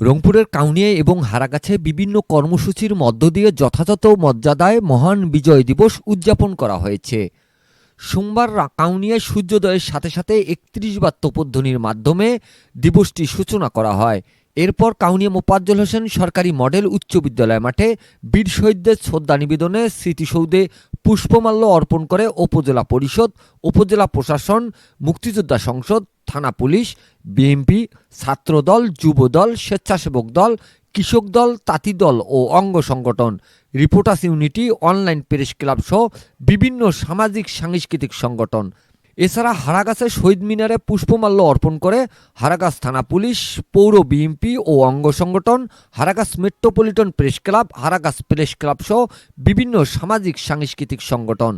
রংপুরের কাউনিয়া এবং হারাগাছে বিভিন্ন কর্মসূচির মধ্য দিয়ে যথাযথ মর্যাদায় মহান বিজয় দিবস উদযাপন করা হয়েছে। সোমবার কাউনিয়ায় সূর্যোদয়ের সাথে সাথে একত্রিশ বার তোপধ্বনির মাধ্যমে দিবসটি সূচনা করা হয়। এরপর কাউনিয়া মোপাজ্জল হোসেন সরকারি মডেল উচ্চ বিদ্যালয় মাঠে বীর শহীদদের শ্রদ্ধা নিবেদনে স্মৃতিসৌধে পুষ্পমাল্য অর্পণ করে উপজেলা পরিষদ, উপজেলা প্রশাসন, মুক্তিযোদ্ধা সংসদ থানা পুলিশ বিএমপি ছাত্রদল, যুবদল, স্বেচ্ছাসেবক দল, কৃষক দল, তাঁতি দল ও অঙ্গ সংগঠন। Reporters unity, online press club সহ বিভিন্ন সামাজিক সাংস্কৃতিক সংগঠন। এছাড়া হারাগাছের শহীদ মিনারে পুষ্পমাল্য অর্পণ করে হারাগাছ থানা পুলিশ, পৌর বিএমপি ও অঙ্গ সংগঠন, Haragach metropolitan press club, Haragach press club সহ বিভিন্ন সামাজিক সাংস্কৃতিক সংগঠন।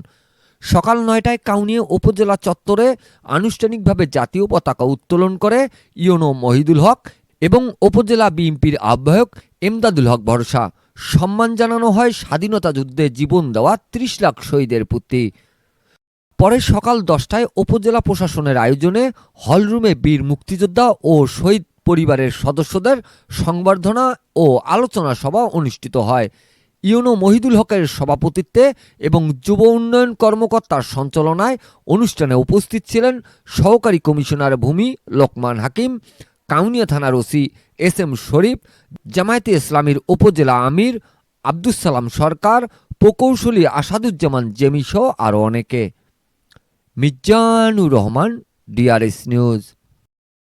সকাল নয়টায় কাউনিয়া উপজেলা চত্বরে আনুষ্ঠানিকভাবে জাতীয় পতাকা উত্তোলন করে ইয়নো মহিদুল হক এবং উপজেলা বিএনপির আহ্বায়ক এমদাদুল হক ভরসা। সম্মান জানানো হয় স্বাধীনতা যুদ্ধে জীবন দেওয়া ত্রিশ লাখ শহীদের প্রতি পরে সকাল দশটায় উপজেলা প্রশাসনের আয়োজনে হলরুমে বীর মুক্তিযোদ্ধা ও শহীদ পরিবারের সদস্যদের সংবর্ধনা ও আলোচনা সভা অনুষ্ঠিত হয়। ইউনো মহিদুল হকের সভাপতিত্বে এবং যুব উন্নয়ন কর্মকর্তার সঞ্চালনায় অনুষ্ঠানে উপস্থিত ছিলেন সহকারী কমিশনার ভূমি লোকমান হাকিম, কাউনিয়া থানার ওসি এস এম শরীফ, জামায়াতে ইসলামীর উপজেলা আমির আব্দুস সালাম সরকার, প্রকৌশলী আসাদুজ্জামান জেমিসহ আরও অনেকে। Mizanur Rahman, DRS news.